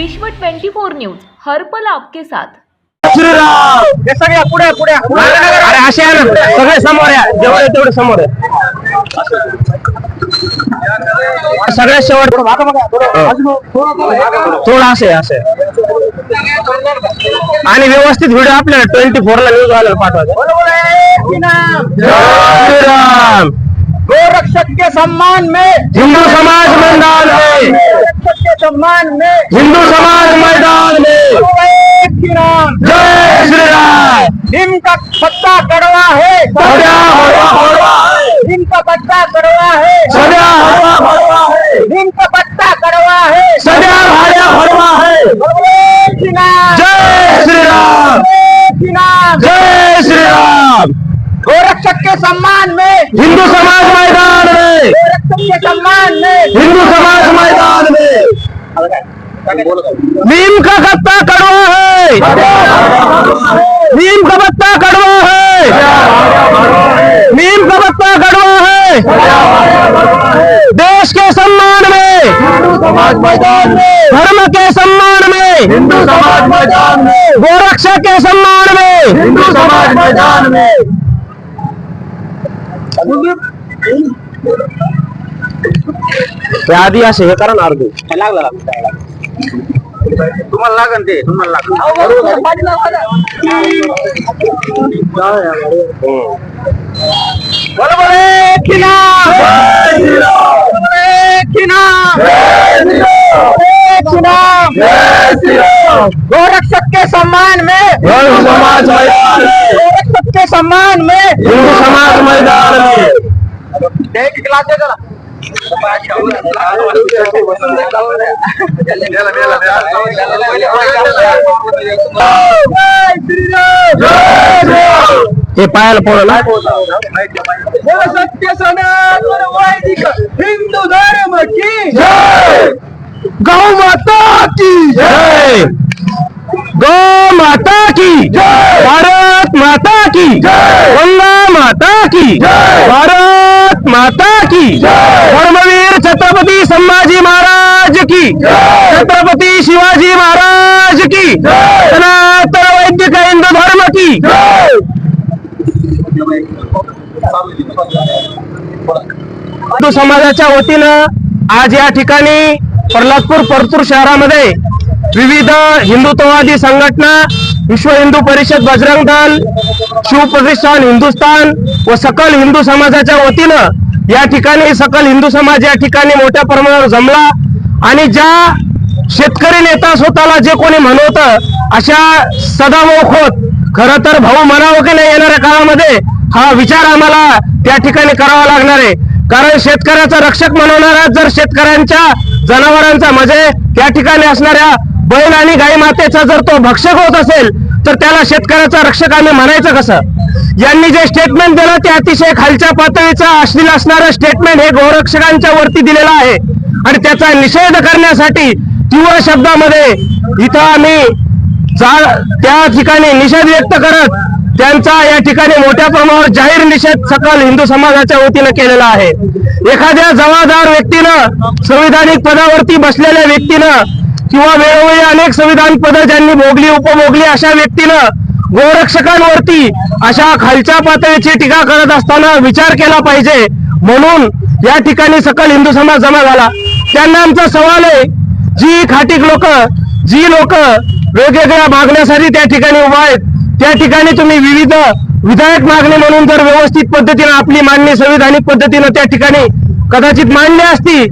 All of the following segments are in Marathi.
विश्व 24 न्यूज हर्पल आपके साथ. हे सगळ्या पुढे पुढे. अरे असे आहे ना. सगळे समोर या. जेवढे तेवढे समोर आहे सगळ्यात शेवट थोडं असे असे. आणि व्यवस्थित व्हिडिओ आपल्याला ट्वेंटी फोर ला न्यूज वाल्याला पाठवायचा. श्रीराम. गोरक्षक के सम्मान में। हिंदू समाज मैदान में। गोरक्षक के सम्मान में। हिंदू समाज मैदान में। जय श्री राम। नीम का पत्ता कड़वा है। सदा हवा हवा है। का पत्ता कड़वा है। सदा हवा हवा है। नीम का पत्ता कड़वा है। भाया हवा है। जय श्री राम। जय श्री राम। गोरक्षक के सम्मान में। हिंदू समाज मैदान में गोरक्षक के सम्मान में हिंदू समाज मैदान में नीम का पत्ता कड़वा है। नीम का पत्ता कड़वा है। नीम का पत्ता कड़वा है। देश के सम्मान में समाज मैदान में धर्म के सम्मान में हिंदू समाज मैदान में गोरक्षा के सम्मान में हिंदू समाज मैदान में। ते आधी असे हे करा ना अर्धे. लागला तुम्हाला लागन ते तुम्हाला बरोबर आहे. की नाम बरोबर आहे की नाम एक ही नाम गोरक्षक के सम्मान में। हिंदू समाज मैदान में। गोरक्षक के सम्मान में। हिंदू समाज मैदान में। एक गिलास दे जरा। हे पायाला पोळला सत्य सनातन हिंदू धर्म की गौ माता की जय. गौ माता की भारत माता की गंगा माता की भारत माता की। धर्मवीर छत्रपती संभाजी महाराज की। छत्रपती शिवाजी महाराज की। सनातन वैदिक हिंदू धर्म की। हिंदू समाजाच्या वतीनं आज या ठिकाणी प्रल्हादपूर परतूर शहरामध्ये विविध हिंदुत्ववादी संघटना विश्व हिंदू परिषद बजरंग दल शिवप्रतिष्ठान हिंदुस्थान व सकल हिंदू समाजाच्या वतीनं या ठिकाणी सकल हिंदू समाज या ठिकाणी मोठ्या प्रमाणावर जमला आणि ज्या शेतकरी नेता स्वतःला जे कोणी म्हणवत अशा सदामोख होत खर तर भाऊ म्हणावं की नाही येणाऱ्या काळामध्ये हा विचार आम्हाला त्या ठिकाणी करावा लागणार आहे. कारण शेतकऱ्याचा रक्षक म्हणवणारा जर शेतकऱ्यांच्या जनावरांचा म्हणजे त्या ठिकाणी असणाऱ्या बैल आणि गाई मातेचा जर तो भक्षक होत असेल तर त्याला शेतकऱ्याचा रक्षक आम्ही म्हणायचं कसं? यांनी जे स्टेटमेंट दिलं ते अतिशय खालच्या पातळीचं अश्लील असणारं स्टेटमेंट हे गोरक्षकांच्या वरती दिलेलं आहे. आणि त्याचा निषेध करण्यासाठी तीव्र शब्दामध्ये इथं आम्ही त्या ठिकाणी निषेध व्यक्त करत त्यांचा या ठिकाणी मोठ्या प्रमाणावर जाहीर निषेध सकल हिंदू समाजाच्या वतीनं केलेला आहे. एखाद्या जबाबदार व्यक्तीनं संविधानिक पदावरती बसलेल्या व्यक्तीनं किंवा वेळोवेळी अनेक संविधान पदं ज्यांनी भोगली उपभोगली अशा व्यक्तीनं गोरक्षकांवरती अशा खालच्या पातळीची टीका करत असताना विचार केला पाहिजे. म्हणून या ठिकाणी सकल हिंदू समाज जमा झाला. त्यांना आमचा सवाल आहे जी खाटीक लोक जी लोक वेगवेगळ्या मागण्यासाठी त्या ठिकाणी उभा आहेत त्या ठिकाणी तुम्ही विविध विधायक मागणी म्हणून जर व्यवस्थित पद्धतीनं आपली मांडणी संविधानिक पद्धतीनं त्या ठिकाणी कदाचित मांडली असती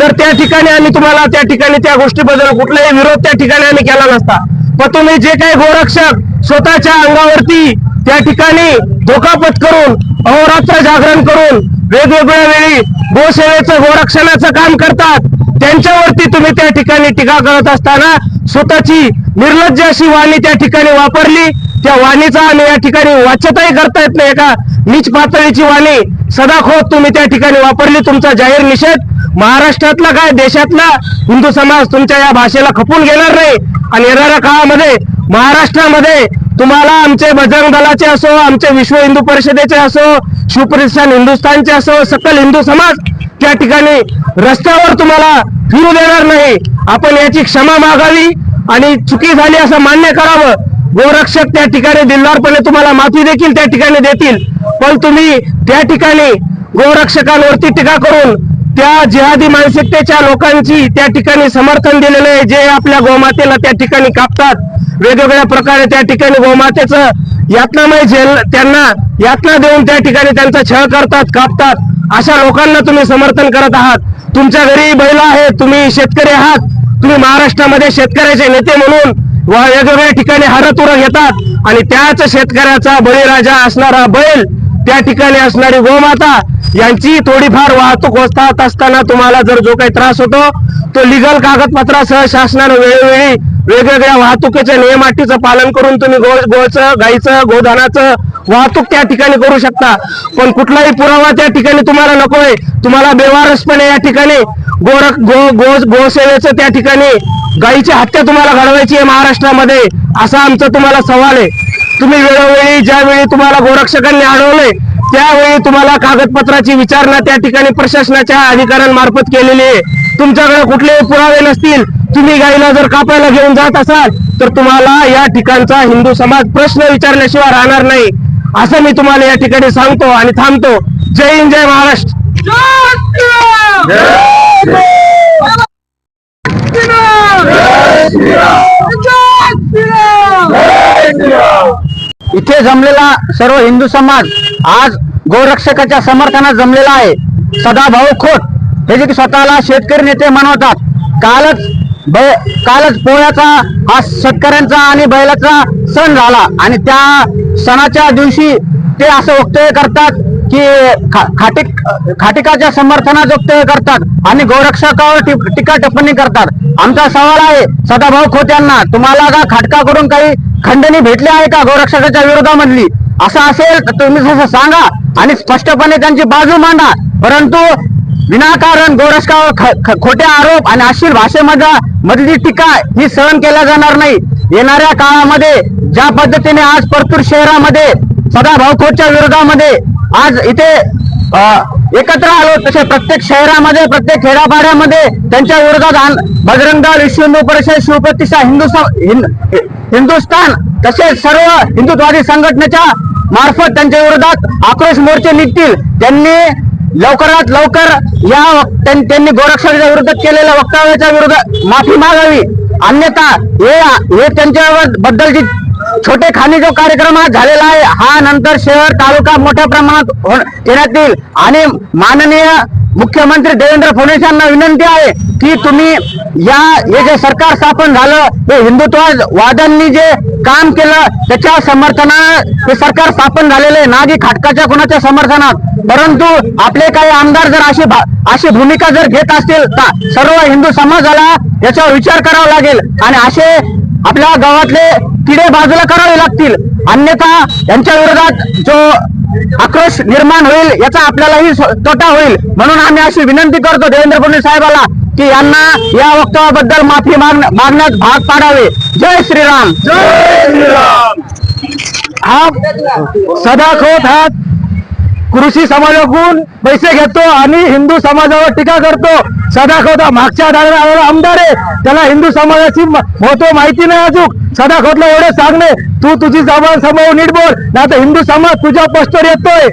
तर त्या ठिकाणी आम्ही तुम्हाला त्या ठिकाणी त्या गोष्टीबद्दल कुठलाही विरोध त्या ठिकाणी आम्ही केला नसता. पण तुम्ही जे काही गोरक्षक स्वतःच्या अंगावरती त्या ठिकाणी धोका पत्करून अहोरात्र जागरण करून वेगवेगळ्या वेळी गोसेवेचं गोरक्षणाचं काम करतात त्यांच्यावरती तुम्ही त्या ठिकाणी टीका करत असताना स्वतःची निर्लज्ज अशी वाणी त्या ठिकाणी वापरली. त्या वाणीचा आम्ही या ठिकाणी वाच्यताही करता येत नाही एका नीच पातळीची वाणी सदाखोत तुम्ही त्या ठिकाणी वापरली. तुमचा जाहीर निषेध महाराष्ट्रातला काय? देशातला? हिंदू समाज तुमच्या या भाषेला खपून घेणार नाही. आणि येणाऱ्या काळामध्ये महाराष्ट्रामध्ये तुम्हाला आमचे बजरंग दलाचे असो आमचे विश्व हिंदू परिषदेचे असो शिवप्रतिष्ठान हिंदुस्थानचे असो सकल हिंदू समाज त्या ठिकाणी रस्त्यावर तुम्हाला फिरू देणार नाही. आपण याची क्षमा मागावी आणि चुकी झाली असं मान्य करावं. गोरक्षक त्या ठिकाणी दिलदारपणे तुम्हाला माफी देखील त्या ठिकाणी देतील. पण तुम्ही त्या ठिकाणी गोरक्षकांवरती टीका करून त्या जिहादी मानसिकतेच्या लोकांची त्या ठिकाणी समर्थन दिलेलं आहे. जे आपल्या गोमातेला त्या ठिकाणी कापतात. वेगवेगळ्या प्रकारे त्या ठिकाणी गोमातेचं यातनामय झेल त्यांना यातना देऊन त्या ठिकाणी त्यांचा छळ करतात कापतात. अशा लोकांना तुम्ही समर्थन करत आहात. तुमच्या घरी बैल आहेत. तुम्ही शेतकरी आहात. तुम्ही महाराष्ट्रामध्ये शेतकऱ्याचे नेते म्हणून व वेगवेगळ्या ठिकाणी हरतुरं घेतात. आणि त्याच शेतकऱ्याचा बळीराजा असणारा बैल त्या ठिकाणी असणारी गोमाता यांची थोडीफार वाहतूक होत असताना तुम्हाला जर जो काही त्रास होतो तो लिगल कागदपत्रासह शासनानं वेळोवेळी वेगवेगळ्या वाहतुकीच्या नियमाटीचं पालन करून तुम्ही गो गोचं गाईचं गोदानाचं वाहतूक त्या ठिकाणी करू शकता. पण कुठलाही पुरावा त्या ठिकाणी तुम्हाला नकोय. तुम्हाला बेवारसपणे या ठिकाणी गोरख गो गो गोसेवेचं त्या ठिकाणी गाईची हत्या तुम्हाला घडवायची आहे महाराष्ट्रामध्ये असा आमचा तुम्हाला सवाल आहे. तुम्ही वेळोवेळी ज्यावेळी तुम्हाला गोरक्षकांनी अडवलंय त्यावेळी तुम्हाला कागदपत्राची विचारणा त्या ठिकाणी प्रशासनाच्या अधिकाऱ्यांमार्फत केलेली आहे. तुमच्याकडे कुठलेही पुरावे नसतील तुम्ही गाईला जर कापायला घेऊन जात असाल तर तुम्हाला या ठिकाणचा हिंदू समाज प्रश्न विचारल्याशिवाय राहणार नाही. असं मी तुम्हाला या ठिकाणी सांगतो आणि थांबतो. जय हिंद जय महाराष्ट्र. इथे जमलेला सर्व हिंदू समाज आज गोरक्षकाच्या समर्थनात जमलेला आहे. सदाभाऊ खोट हे जे की स्वतःला शेतकरी नेते म्हणवतात कालच बै कालच पोळ्याचा हा शेतकऱ्यांचा आणि बैलाचा सण झाला. आणि त्या सणाच्या दिवशी ते असं वक्तव्य करतात की खा- खाटिक खाटिकाच्या समर्थनात करतात आणि गोरक्षकावर टीका टिप्पणी करतात. आमचा सवाल आहे सदाभाऊ खोत्यांना तुम्हाला का खाटकाकडून काही खंडणी भेटली आहे का गोरक्षकाच्या विरोधामधली? असं असेल तर तुम्ही जसं सांगा आणि स्पष्टपणे त्यांची बाजू मांडा. परंतु विनाकारण गोरक्षकावर खोट्या खोटे आरोप आणि अशील भाषेमध्ये मधली टीका ही सहन केल्या जाणार नाही. येणाऱ्या काळामध्ये ज्या पद्धतीने आज परतूर शहरामध्ये सदाभाऊ खोटच्या विरोधामध्ये आज इथे एकत्र आलो तसे प्रत्येक शहरामध्ये प्रत्येक खेड्यापाड्यामध्ये त्यांच्या विरोधात आन- बजरंग दल विश्व हिंदू परिषद शिवप्रतिष्ठा हिंदू हिंदुस्थान तसेच सर्व हिंदुत्वादी संघटनेच्या मार्फत त्यांच्या विरोधात आक्रोश मोर्चे निघतील. त्यांनी लवकरात लवकर या त्यांनी गोरक्षकाच्या विरोधात केलेल्या वक्तव्याच्या विरोधात माफी मागावी. अन्यथा हे त्यांच्या बद्दलची छोटे खाणी जो कार्यक्रम आज झालेला आहे हा नंतर शहर तालुका मोठ्या प्रमाणात हो- येण्यात येईल. आणि माननीय मुख्यमंत्री देवेंद्र फडणवीस यांना विनंती आहे की तुम्ही या हे जे सरकार स्थापन झालं हे हिंदुत्व वादांनी जे काम केलं त्याच्या समर्थना हे सरकार स्थापन झालेलं आहे. ना की खाटकाच्या कुणाच्या समर्थनात. परंतु आपले काही आमदार जर अशी अशी भूमिका जर घेत असतील तर सर्व हिंदू समाजाला याच्यावर विचार करावा लागेल. आणि असे आपल्या गावातले किडे बाजूला करावे लागतील. अन्यथा यांच्या विरोधात जो आक्रोश निर्माण होईल याचा आपल्यालाही तोटा होईल. म्हणून आम्ही अशी विनंती करतो देवेंद्र फडणवीस साहेबाला की यांना या वक्तव्याबद्दल माफी मागण- मागण्यात भाग पाडावे. जय श्रीराम. हा सदाखोत हा कृषी समाजाकडून पैसे घेतो आणि हिंदू समाजावर टीका करतो. सदा हा मागच्या दाराला आलेला आमदार आहे. त्याला हिंदू समाजाची महत्त्व माहिती नाही अजून. सदाखोतला एवढे सांगणे. तू तुझी जबान समोर नीट बोल. नाही तर हिंदू समाज तुझ्या पोस्टवर येतोय.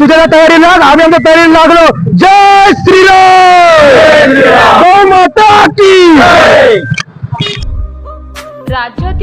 तुझ्या तयारी लाग आम्ही आमच्या तयारी लागलो. जय श्रीराम!